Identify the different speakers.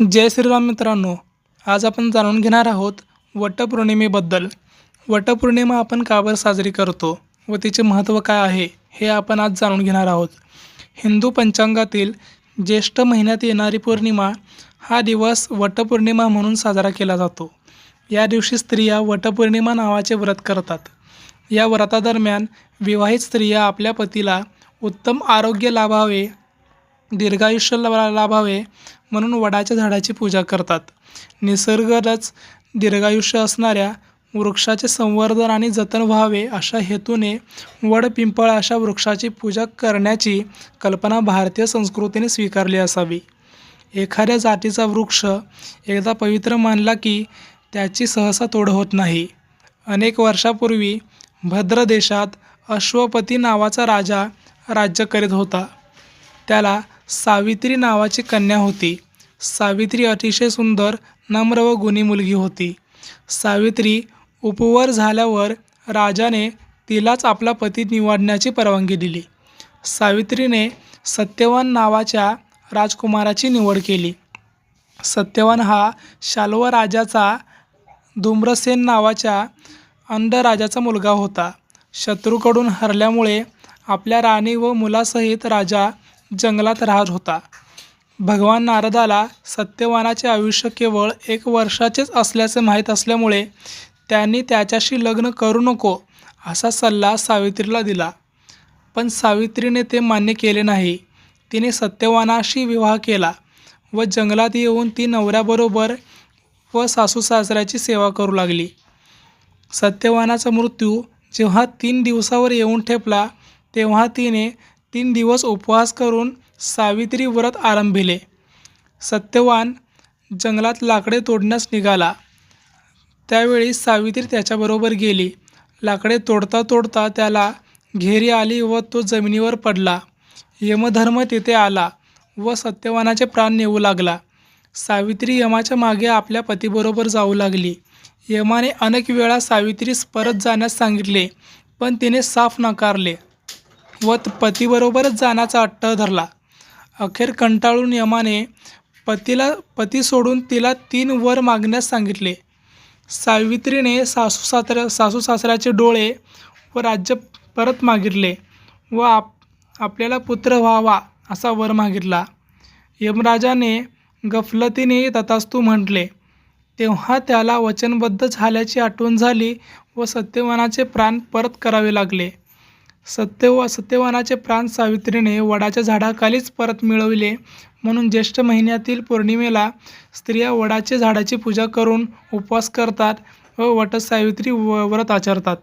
Speaker 1: जय श्रीराम मित्रांनो आज आपण जाणून घेणार आहोत वटपौर्णिमेबद्दल. वटपौर्णिमा आपण का साजरी करतो व तिचे महत्त्व काय आहे हे आपण आज जाणून घेणार आहोत. हिंदू पंचांगातील ज्येष्ठ महिन्यात येणारी पौर्णिमा हा दिवस वटपौर्णिमा म्हणून साजरा केला जातो. या दिवशी स्त्रिया वटपौर्णिमा नावाचे व्रत करतात. या व्रतादरम्यान विवाहित स्त्रिया आपल्या पतीला उत्तम आरोग्य लाभावे दीर्घायुष्य ला लाभावे म्हणून वडाच्या झाडाची पूजा करतात. निसर्गरच दीर्घायुष्य असणाऱ्या वृक्षाचे संवर्धन आणि जतन व्हावे अशा हेतूने वड पिंपळ अशा वृक्षाची पूजा करण्याची कल्पना भारतीय संस्कृतीने स्वीकारली असावी. एखाद्या जातीचा वृक्ष एकदा पवित्र मानला की त्याची सहसा तोड होत नाही. अनेक वर्षापूर्वी भद्र देशात अश्वपती नावाचा राजा राज्य करीत होता. त्याला सावित्री नावाची कन्या होती. सावित्री अतिशय सुंदर नम्र व गुणी मुलगी होती. सावित्री उपवर झाल्यावर राजाने तिलाच आपला पती निवडण्याची परवानगी दिली. सावित्रीने सत्यवान नावाच्या राजकुमाराची निवड केली. सत्यवान हा शाल्व राजाचा धूम्रसेन नावाच्या अंडराजाचा मुलगा होता. शत्रूकडून हरल्यामुळे आपल्या राणी व मुलासहित राजा जंगलात राहत होता. भगवान नारदाला सत्यवानाचे आयुष्य केवळ एक वर्षाचेच असल्याचे माहीत असल्यामुळे त्यांनी त्याच्याशी लग्न करू नको असा सल्ला सावित्रीला दिला. पण सावित्रीने ते मान्य केले नाही. तिने सत्यवानाशी विवाह केला व जंगलात येऊन ती नवऱ्याबरोबर व सासू सासऱ्याची सेवा करू लागली. सत्यवानाचा मृत्यू जेव्हा तीन दिवसावर येऊन ठेपला तेव्हा तिने तीन दिवस उपवास करून सावित्री व्रत आरंभिले. सत्यवान जंगलात लाकडे तोडण्यास निघाला. त्यावेळी सावित्री त्याच्याबरोबर गेली. लाकडे तोडता तोडता त्याला घेरी आली व तो जमिनीवर पडला. यमधर्म तिथे आला व सत्यवानाचे प्राण नेऊ लागला. सावित्री यमाच्या मागे आपल्या पतीबरोबर जाऊ लागली. यमाने अनेक वेळा सावित्रीस परत जाण्यास सांगितले पण तिने साफ नकारले. व त- पतीबरोबरच जाण्याचा अट्ट धरला. अखेर कंटाळून यमाने पतीला पती सोडून तिला तीन वर मागण्यास सांगितले. सावित्रीने सासू सासऱ्या सासू सासऱ्याचे डोळे व राज्य परत मागितले व आप आपल्याला पुत्र व्हावा असा वर मागितला. यमराजाने गफलतीने तथास्तू म्हटले तेव्हा त्याला वचनबद्ध झाल्याची आठवण झाली व सत्यवानाचे प्राण परत करावे लागले. सत्यव सत्यवानाचे प्राण सावित्रीने वडाच्या झाडाखालीच परत मिळविले. म्हणून ज्येष्ठ महिन्यातील पौर्णिमेला स्त्रिया वडाच्या झाडाची पूजा करून उपवास करतात व वटसावित्री व व्रत आचरतात.